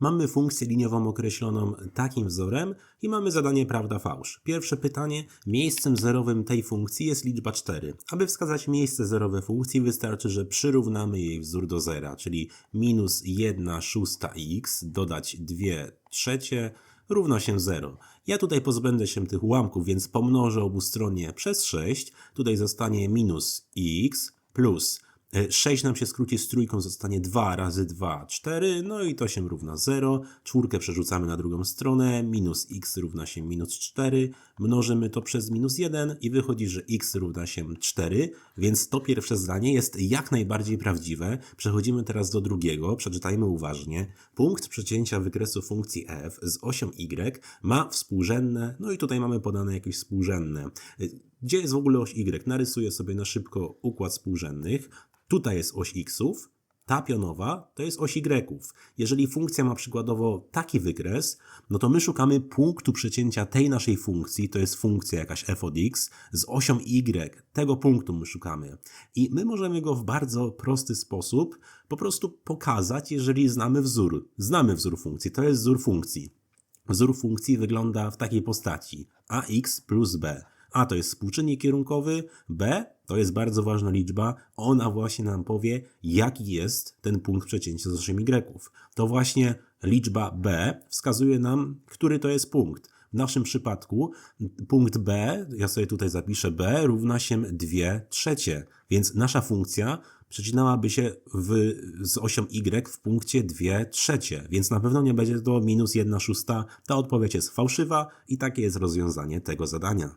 Mamy funkcję liniową określoną takim wzorem i mamy zadanie prawda-fałsz. Pierwsze pytanie. Miejscem zerowym tej funkcji jest liczba 4. Aby wskazać miejsce zerowe funkcji wystarczy, że przyrównamy jej wzór do zera, czyli minus 1 szósta x dodać 2 trzecie równa się 0. Ja tutaj pozbędę się tych ułamków, więc pomnożę obustronnie przez 6. Tutaj zostanie minus x plus 6 nam się skróci z trójką, zostanie 2 razy 2, 4, no i to się równa 0. Czwórkę przerzucamy na drugą stronę, minus x równa się minus 4, mnożymy to przez minus 1 i wychodzi, że x równa się 4, więc to pierwsze zdanie jest jak najbardziej prawdziwe. Przechodzimy teraz do drugiego, przeczytajmy uważnie. Punkt przecięcia wykresu funkcji f z osią y ma współrzędne, no i tutaj mamy podane jakieś współrzędne. Gdzie jest w ogóle oś y? Narysuję sobie na szybko układ współrzędnych. Tutaj jest oś xów, ta pionowa to jest oś y. Jeżeli funkcja ma przykładowo taki wykres, no to my szukamy punktu przecięcia tej naszej funkcji, to jest funkcja jakaś f od x, z osią y. Tego punktu my szukamy. I my możemy go w bardzo prosty sposób po prostu pokazać, jeżeli znamy wzór. Znamy wzór funkcji, to jest wzór funkcji. Wzór funkcji wygląda w takiej postaci ax plus b. A to jest współczynnik kierunkowy, B to jest bardzo ważna liczba, ona właśnie nam powie, jaki jest ten punkt przecięcia z osiem Y. To właśnie liczba B wskazuje nam, który to jest punkt. W naszym przypadku punkt B, ja sobie tutaj zapiszę B, równa się 2 trzecie, więc nasza funkcja przecinałaby się w, z osią Y w punkcie 2 trzecie, więc na pewno nie będzie to minus 1 szósta. Ta odpowiedź jest fałszywa i takie jest rozwiązanie tego zadania.